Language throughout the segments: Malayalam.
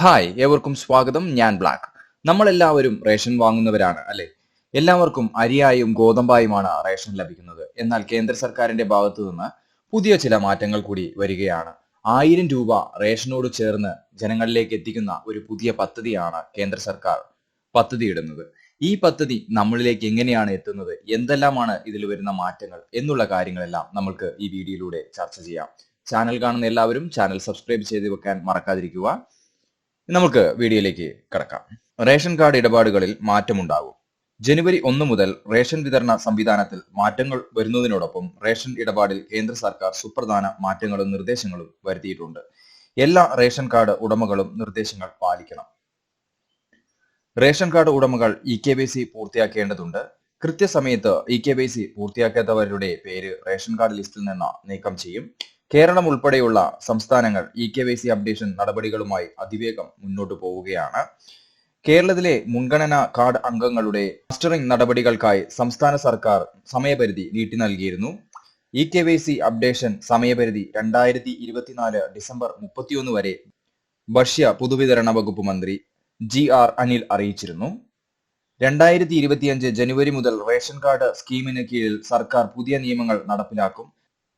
ഹായ് ഏവർക്കും സ്വാഗതം. ഞാൻ ബ്ലാക്ക് നമ്മളെല്ലാവരും റേഷൻ വാങ്ങുന്നവരാണ് അല്ലെ? എല്ലാവർക്കും അരിയായും ഗോതമ്പായുമാണ് റേഷൻ ലഭിക്കുന്നത്. എന്നാൽ കേന്ദ്ര സർക്കാരിന്റെ ഭാഗത്തു നിന്ന് പുതിയ ചില മാറ്റങ്ങൾ കൂടി വരികയാണ്. ആയിരം രൂപ റേഷനോട് ചേർന്ന് ജനങ്ങളിലേക്ക് എത്തിക്കുന്ന ഒരു പുതിയ പദ്ധതിയാണ് കേന്ദ്ര സർക്കാർ പദ്ധതി ഇടുന്നത് ഈ പദ്ധതി നമ്മളിലേക്ക് എങ്ങനെയാണ് എത്തുന്നത്? എന്തെല്ലാമാണ് ഇതിൽ വരുന്ന മാറ്റങ്ങൾ? എന്നുള്ള കാര്യങ്ങളെല്ലാം നമ്മൾക്ക് ഈ വീഡിയോയിലൂടെ ചർച്ച ചെയ്യാം. ചാനൽ കാണുന്ന എല്ലാവരും ചാനൽ സബ്സ്ക്രൈബ് ചെയ്ത് വെക്കാൻ മറക്കാതിരിക്കുക. നമുക്ക് വീഡിയോയിലേക്ക് കടക്കാം. റേഷൻ കാർഡ് ഇടപാടുകളിൽ മാറ്റമുണ്ടാകും. ജനുവരി ഒന്ന് മുതൽ റേഷൻ വിതരണ സംവിധാനത്തിൽ മാറ്റങ്ങൾ വരുന്നതിനോടൊപ്പം റേഷൻ ഇടപാടിൽ കേന്ദ്ര സർക്കാർ സുപ്രധാന മാറ്റങ്ങളും നിർദ്ദേശങ്ങളും വരുത്തിയിട്ടുണ്ട്. എല്ലാ റേഷൻ കാർഡ് ഉടമകളും നിർദ്ദേശങ്ങൾ പാലിക്കണം. റേഷൻ കാർഡ് ഉടമകൾ ഇ കെ ബി സി പൂർത്തിയാക്കേണ്ടതുണ്ട്. കൃത്യസമയത്ത് ഇ കെ ബി സി പൂർത്തിയാക്കാത്തവരുടെ പേര് റേഷൻ കാർഡ് ലിസ്റ്റിൽ നിന്ന് നീക്കം ചെയ്യും. കേരളം ഉൾപ്പെടെയുള്ള സംസ്ഥാനങ്ങൾ E K Y C updation നടപടികളുമായി അതിവേഗം മുന്നോട്ടു പോവുകയാണ്. കേരളത്തിലെ മുൻഗണനാ കാർഡ് അംഗങ്ങളുടെ മാസ്റ്ററിംഗ് നടപടികൾക്കായി സംസ്ഥാന സർക്കാർ സമയപരിധി നീട്ടി നൽകിയിരുന്നു. E K Y C updation സമയപരിധി രണ്ടായിരത്തി ഇരുപത്തിനാല് ഡിസംബർ മുപ്പത്തിയൊന്ന് വരെ ഭക്ഷ്യ പൊതുവിതരണ വകുപ്പ് മന്ത്രി ജി ആർ അനിൽ അറിയിച്ചിരുന്നു. രണ്ടായിരത്തി ഇരുപത്തിയഞ്ച് ജനുവരി മുതൽ റേഷൻ കാർഡ് സ്കീമിന് കീഴിൽ സർക്കാർ പുതിയ നിയമങ്ങൾ നടപ്പിലാക്കും.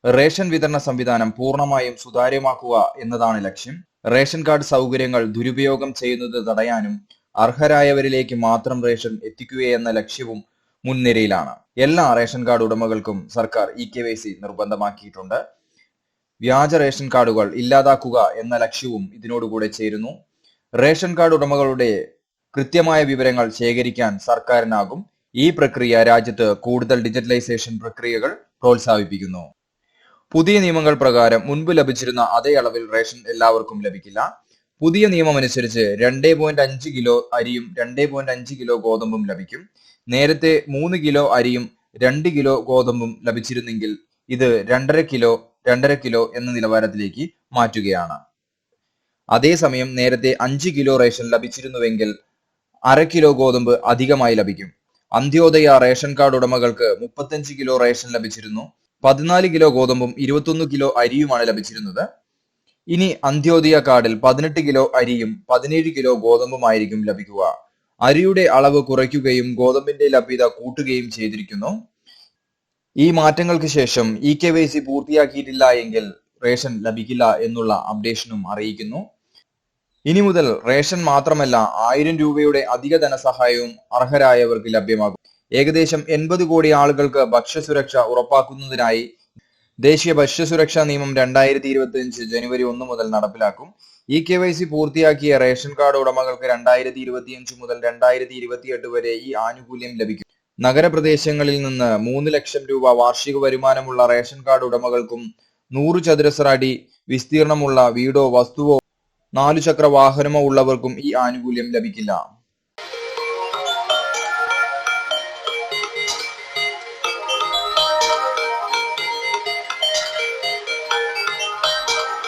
റേഷൻ വിതരണ സംവിധാനം പൂർണമായും സുതാര്യമാക്കുക എന്നതാണ് ലക്ഷ്യം. റേഷൻ കാർഡ് സൗകര്യങ്ങൾ ദുരുപയോഗം ചെയ്യുന്നത് തടയാനും അർഹരായവരിലേക്ക് മാത്രം റേഷൻ എത്തിക്കുകയെന്ന ലക്ഷ്യവും മുൻനിരയിലാണ്. എല്ലാ റേഷൻ കാർഡ് ഉടമകൾക്കും സർക്കാർ ഇ കെ വൈ സി നിർബന്ധമാക്കിയിട്ടുണ്ട്. വ്യാജ റേഷൻ കാർഡുകൾ ഇല്ലാതാക്കുക എന്ന ലക്ഷ്യവും ഇതിനോടുകൂടെ ചേരുന്നു. റേഷൻ കാർഡ് ഉടമകളുടെ കൃത്യമായ വിവരങ്ങൾ ശേഖരിക്കാൻ സർക്കാരിനാകും ഈ പ്രക്രിയ രാജ്യത്ത് കൂടുതൽ ഡിജിറ്റലൈസേഷൻ പ്രക്രിയകൾ പ്രോത്സാഹിപ്പിക്കുന്നു. പുതിയ നിയമങ്ങൾ പ്രകാരം മുൻപ് ലഭിച്ചിരുന്ന അതേ അളവിൽ റേഷൻ എല്ലാവർക്കും ലഭിക്കില്ല. പുതിയ നിയമം അനുസരിച്ച് രണ്ടേ പോയിന്റ് അഞ്ച് കിലോ അരിയും രണ്ടേ പോയിന്റ് അഞ്ച് കിലോ ഗോതമ്പും ലഭിക്കും. നേരത്തെ മൂന്ന് കിലോ അരിയും രണ്ട് കിലോ ഗോതമ്പും ലഭിച്ചിരുന്നെങ്കിൽ ഇത് രണ്ടര കിലോ രണ്ടര കിലോ എന്ന നിലവാരത്തിലേക്ക് മാറ്റുകയാണ്. അതേസമയം നേരത്തെ അഞ്ച് കിലോ റേഷൻ ലഭിച്ചിരുന്നുവെങ്കിൽ അര കിലോ ഗോതമ്പ് അധികമായി ലഭിക്കും. അന്ത്യോദയ റേഷൻ കാർഡ് ഉടമകൾക്ക് മുപ്പത്തഞ്ച് കിലോ റേഷൻ ലഭിച്ചിരുന്നു. പതിനാല് കിലോ ഗോതമ്പും ഇരുപത്തൊന്ന് കിലോ അരിയുമാണ് ലഭിച്ചിരുന്നത്. ഇനി അന്ത്യോദയ കാർഡിൽ പതിനെട്ട് കിലോ അരിയും പതിനേഴ് കിലോ ഗോതമ്പുമായിരിക്കും ലഭിക്കുക. അരിയുടെ അളവ് കുറയ്ക്കുകയും ഗോതമ്പിന്റെ ലഭ്യത കൂട്ടുകയും ചെയ്തിരിക്കുന്നു. ഈ മാറ്റങ്ങൾക്ക് ശേഷം ഇ കെ വൈ സി പൂർത്തിയാക്കിയിട്ടില്ല എങ്കിൽ റേഷൻ ലഭിക്കില്ല എന്നുള്ള അപ്ഡേഷനും അറിയിക്കുന്നു. ഇനി മുതൽ റേഷൻ മാത്രമല്ല ആയിരം രൂപയുടെ അധിക ധനസഹായവും അർഹരായവർക്ക് ലഭ്യമാകും. ഏകദേശം എൺപത് കോടി ആളുകൾക്ക് ഭക്ഷ്യസുരക്ഷ ഉറപ്പാക്കുന്നതിനായി ദേശീയ ഭക്ഷ്യസുരക്ഷാ നിയമം രണ്ടായിരത്തി ഇരുപത്തി അഞ്ച് ജനുവരി ഒന്ന് മുതൽ നടപ്പിലാക്കും. ഇ കെ വൈ സി പൂർത്തിയാക്കിയ റേഷൻ കാർഡ് ഉടമകൾക്ക് രണ്ടായിരത്തി ഇരുപത്തിയഞ്ച് മുതൽ രണ്ടായിരത്തി ഇരുപത്തിയെട്ട് വരെ ഈ ആനുകൂല്യം ലഭിക്കും. നഗരപ്രദേശങ്ങളിൽ നിന്ന് മൂന്ന് ലക്ഷം രൂപ വാർഷിക വരുമാനമുള്ള റേഷൻ കാർഡ് ഉടമകൾക്കും നൂറ് ചതുരശ്ര അടി വിസ്തീർണമുള്ള വീടോ വസ്തുവോ നാലു ചക്ര വാഹനമോ ഉള്ളവർക്കും ഈ ആനുകൂല്യം ലഭിക്കില്ല.